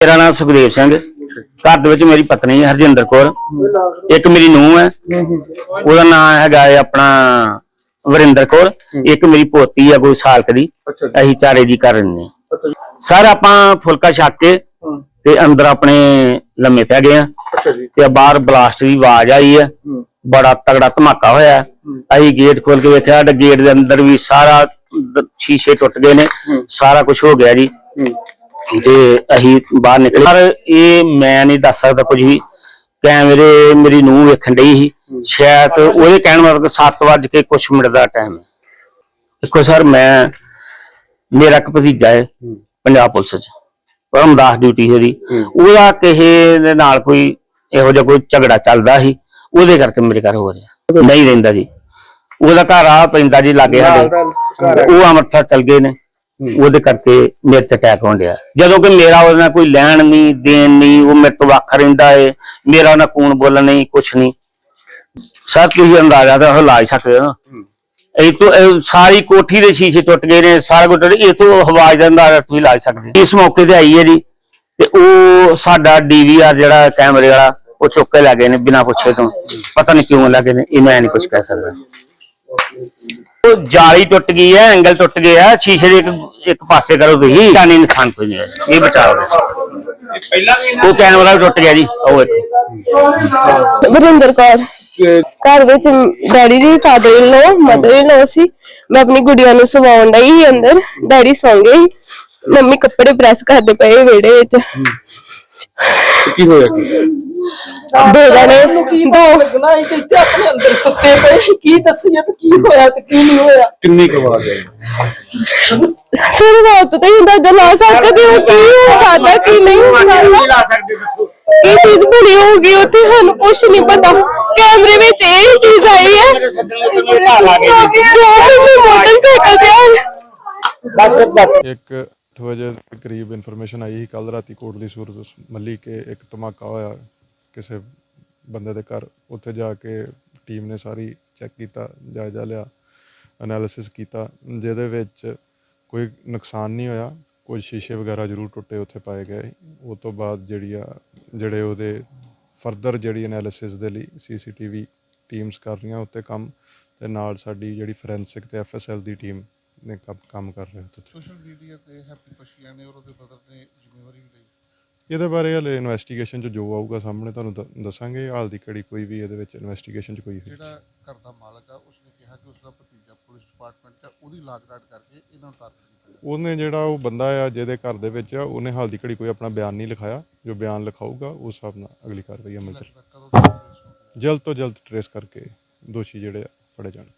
ਮੇਰਾ ਨਾਮ ਸੁਖਦੇਵ ਸਿੰਘ। ਘਰ ਦੇ ਵਿੱਚ ਮੇਰੀ ਪਤਨੀ ਹੈ ਹਰਜਿੰਦਰ ਕੌਰ। ਇੱਕ ਮੇਰੀ ਨੂੰਹ ਹੈ। ਉਹਦਾ ਨਾਮ ਹੈਗਾ ਹੈ ਆਪਣਾ ਵਰਿੰਦਰ ਕੌਰ। ਇੱਕ ਮੇਰੀ ਪੋਤੀ ਹੈ ਕੋਈ ਸਾਲ ਕੁ ਦੀ। ਅਸੀਂ ਚਾਰੇ ਦੀ ਕਰ ਰਹੇ ਨੇ ਸਰ, ਆਪਾਂ ਫੁਲਕਾ ਛੱਕ ਕੇ ਤੇ ਅੰਦਰ ਆਪਣੇ ਲੰਮੇ ਪੈ ਗਏ ਆ ਤੇ ਬਾਹਰ ਬਲਾਸਟ ਦੀ ਆਵਾਜ਼ ਆਈ ਹੈ। ਬੜਾ ਤਗੜਾ ਧਮਾਕਾ ਹੋਇਆ ਅਸੀਂ ਗੇਟ ਖੋਲ ਕੇ ਵੇਖਿਆ ਤੇ ਗੇਟ ਦੇ ਅੰਦਰ ਵੀ ਸਾਰਾ ਸ਼ੀਸ਼ੇ ਟੁੱਟ ਗਏ ਨੇ। ਸਾਰਾ ਕੁਝ ਹੋ ਗਿਆ ਜੀ। ਤੇ ਅਸੀਂ ਬਾਹਰ ਨਿਕਲੇ। ਪਰ ਇਹ ਮੈਂ ਨਹੀਂ ਦੱਸ ਸਕਦਾ ਕੁਝ ਵੀ। ਕੈਮਰੇ ਮੇਰੀ ਨੂੰਹ ਵੇਖਣ ਡਈ ਸੀ। ਸ਼ਾਇਦ ਉਹਦੇ ਕਹਿਣ ਮਤਲਬ 7 ਵਜੇ ਕੇ ਕੁਝ ਮਿੰਟ ਦਾ ਟਾਈਮ ਹੈ। ਦੇਖੋ ਸਰ ਮੈਂ ਮੇਰਾ ਇੱਕ ਭਤੀਜਾ ਹੈ ਪੰਜਾਬ ਪੁਲਿਸ ਚ। ਪਰਮਦਾਸ ਡਿਊਟੀ ਉਹਦੀ। ਹੂੰ। ਉਹਦਾ ਕਿਸੇ ਦੇ ਨਾਲ ਕੋਈ ਇਹੋ ਜਿਹਾ ਕੋਈ ਝਗੜਾ ਚੱਲਦਾ ਸੀ। ਉਹਦੇ ਕਰਕੇ ਮੇਰੇ ਘਰ ਹੋ ਰਿਹਾ। ਨਹੀਂ ਰਹਿੰਦਾ ਜੀ। ਉਹਦਾ ਘਰ ਆ ਪੈਂਦਾ ਜੀ ਲਾਗੇ ਸਾਡੇ। ਉਹ ਅੰਮ੍ਰਿਤਸਰ ਚਲ ਗਏ ਨੇ। ਉਹਦੇ ਕਰਕੇ ਮੇਰੇ ਤੇ ਅਟੈਕ ਹੋਣ ਜਦੋਂ ਕਿ ਮੇਰਾ ਉਹਦੇ ਨਾਲ ਕੋਈ ਲੈਣ ਨਹੀਂ ਦੇਣ ਨਹੀਂ ਉਹ ਮੇਰੇ ਤੋਂ ਵੱਖ ਰਹਿੰਦਾ ਏ। ਮੇਰਾ ਉਹਨਾਂ ਕੂਣ ਬੋਲਣ ਨਹੀਂ ਕੁਛ ਨਹੀਂ। ਸਰ ਤੁਸੀਂ ਅੰਦਾਜ਼ਾ ਤਾਂ ਉਹ ਲਾ ਹੀ ਸਕਦੇ ਨਾ। ਇਹ ਤੋਂ ਸਾਰੀ ਕੋਠੀ ਦੇ ਸ਼ੀਸ਼ੇ ਟੁੱਟ ਗਏ ਨੇ ਸਾਰਾ ਕੁਝ ਟੁੱਟ ਇਹ ਤੋਂ ਆਵਾਜ਼ ਦਾ ਅੰਦਾਜ਼ਾ ਤੁਸੀਂ ਲਾ ਸਕਦੇ। ਇਸ ਮੌਕੇ ਤੇ ਆਈ ਹੈ ਜੀ ਤੇ ਉਹ ਸਾਡਾ ਡੀਵੀਆਰ ਜਿਹੜਾ ਕੈਮਰੇ ਵਾਲਾ ਉਹ ਚੁੱਕ ਕੇ ਲੈ ਗਏ ਨੇ ਬਿਨਾਂ ਪੁੱਛੇ ਤੋਂ। ਪਤਾ ਨਹੀਂ ਕਿਉਂ ਲੈ ਗਏ ਨੇ ਇਹ ਮੈਂ ਨਹੀਂ ਕੁਝ ਕਹਿ ਸਕਦਾ। ਉਹ ਜਾਲੀ ਟੁੱਟ ਗਈ ਹੈ ਐਂਗਲ ਟੁੱਟ ਗਿਆ ਸ਼ੀਸ਼ੇ ਦੇ ਇੱਕ ਇੱਕ ਪਾਸੇ ਕਰੋ ਤੁਸੀਂ ਜਾਨੀ ਨੁਕਸਾਨ ਕੋਈ ਨਹੀਂ ਹੋਇਆ। ਇਹ ਬਚਾਓ। ਉਹ ਕੈਮਰਾ ਵੀ ਟੁੱਟ ਗਿਆ ਜੀ ਉਹ ਵੇਖੋ ਵਰਿੰਦਰ ਕੌਰ। ਘਰ ਵਿੱਚ ਡੈਡੀ ਜੀ father in low mother in ਲੋ ਸੀ। ਮੈਂ ਆਪਣੀ ਗੁੜੀਆ ਨੂੰ ਸਵਾਉਣ ਡਈ ਸੀ ਅੰਦਰ। ਡੈਡੀ ਸੌਂ ਗਏ ਸੀ। ਮੰਮੀ ਕੱਪੜੇ ਪ੍ਰੈਸ ਕਰਦੇ ਪਏ ਵਿਹੜੇ ਵਿੱਚ। ਕੀ ਹੋਇਆ? ਕੀ ਦੋ ਜਣੇ ਦੋ ਲੱਗਣਾ ਹੀ ਤੇ ਇੱਥੇ ਆਪਣੇ ਅੰਦਰ ਸੁੱਤੇ ਪਏ ਕੀ ਦੱਸੀਏ ਤੇ ਕੀ ਹੋਇਆ ਤੇ ਕੀ ਨਹੀਂ ਹੋਇਆ। ਕਿੰਨੀ ਕੁ ਆਵਾਜ਼ ਆਈ ਸਿਰ ਰਾਤ ਤੇ ਹੁੰਦਾ ਜਲਾ ਸਕਦੇ ਹੋ ਕੀ ਹੋ ਸਕਦਾ ਕੀ ਨਹੀਂ ਹੋ ਸਕਦਾ ਸਕਦੇ ਦੱਸੋ? ਕੀ ਚੀਜ਼ ਬਣੀ ਹੋਊਗੀ ਉੱਥੇ ਸਾਨੂੰ ਕੁਝ ਨਹੀਂ ਪਤਾ। ਕੈਮਰੇ ਵਿੱਚ ਇਹ ਚੀਜ਼ ਆਈ ਹੈ। ਮੋਟਰਸਾਈਕਲ ਤੇ। ਇੱਕ ਅੱਠ ਵਜੇ ਦੇ ਕਰੀਬ ਇਨਫੋਰਮੇਸ਼ਨ ਆਈ ਸੀ ਕੱਲ ਰਾਤੀ ਕੋਟ ਦੀ ਸੂਰਤ ਮੱਲੀ ਕੇ ਇੱਕ ਧਮਾਕਾ ਹੋਇਆ। ਕਿਸੇ ਬੰਦੇ ਦੇ ਘਰ ਉੱਥੇ ਜਾ ਕੇ ਟੀਮ ਨੇ ਸਾਰੀ ਚੈੱਕ ਕੀਤਾ, ਜਾਇਜ਼ਾ ਲਿਆ ਐਨਾਲਿਸਿਸ ਕੀਤਾ, ਜਿਹਦੇ ਵਿੱਚ ਕੋਈ ਨੁਕਸਾਨ ਨਹੀਂ ਹੋਇਆ ਕੁਝ ਸ਼ੀਸ਼ੇ ਵਗੈਰਾ ਜ਼ਰੂਰ ਟੁੱਟੇ ਉੱਥੇ ਪਾਏ ਗਏ। ਉਸ ਤੋਂ ਬਾਅਦ ਜਿਹੜੀ ਆ, ਜਿਹੜੇ ਉਹਦੇ ਫਰਦਰ ਜਿਹੜੀ ਐਨਾਲਿਸਿਸ ਦੇ ਲਈ ਸੀਸੀਟੀਵੀ ਟੀਮਸ ਕਰ ਰਹੀਆਂ ਉੱਤੇ ਕੰਮ ਤੇ ਨਾਲ ਸਾਡੀ ਜਿਹੜੀ ਫੋਰੈਂਸਿਕ ਤੇ ਐਫਐਸਐਲ ਦੀ ਟੀਮ ਨੇ ਕੰਮ ਕੰਮ ਕਰ ਰਹੇ ਉੱਥੇ। ਸੋਸ਼ਲ ਮੀਡੀਆ ਤੇ ਹੈਪੀ ਪਸ਼ੀਆਂ ਨੇ ਔਰ ਉਹਦੇ ਬਦਲ ਨੇ ਜ਼ਿੰਮੇਵਾਰੀ ਵੀ ਲਈ। ਇਹਦੇ ਬਾਰੇ ਹਲੇ ਇਨਵੈਸਟੀਗੇਸ਼ਨ 'ਚ ਜੋ ਆਊਗਾ ਸਾਹਮਣੇ ਤੁਹਾਨੂੰ ਦ- ਦੱਸਾਂਗੇ ਹਾਲ ਦੀ ਘੜੀ ਕੋਈ ਵੀ ਇਹਦੇ ਵਿੱਚ ਇਨਵੈਸਟੀਗੇਸ਼ਨ 'ਚ ਕੋਈ ਜਿਹੜਾ ਘਰ ਦਾ ਮਾਲਕ ਆ ਉਸਨੇ ਕਿਹਾ ਕਿ ਉਸਦਾ ਭਤੀਜਾ ਪੁਲਿਸ ਡਿਪਾਰਟਮੈਂਟ ਆ, ਉਹਦੀ ਲਾਗਰਾਟ ਕਰਕੇ ਇਹਨਾਂ ਨੂੰ ਟਾਰਗੇਟ ਕੀਤਾ ਉਹਨੇ ਜਿਹੜਾ ਉਹ ਬੰਦਾ ਆ ਜਿਹਦੇ ਘਰ ਦੇ ਵਿੱਚ ਆ ਉਹਨੇ ਹਾਲ ਦੀ ਘੜੀ ਕੋਈ ਆਪਣਾ ਬਿਆਨ ਨਹੀਂ ਲਿਖਾਇਆ। ਜੋ ਬਿਆਨ ਲਿਖਾਊਗਾ ਉਸ ਹਿਸਾਬ ਨਾਲ ਅਗਲੀ ਕਾਰਵਾਈ ਅਮਲ 'ਚ ਲੱਗਦਾ ਕਦੋਂ ਤੱਕ trace ਹੋਊਗੀ? ਜਲਦ ਤੋਂ ਜਲਦ ਟਰੇਸ ਕਰਕੇ ਦੋਸ਼ੀ ਜਿਹੜੇ ਆ ਫੜੇ ਜਾਣਗੇ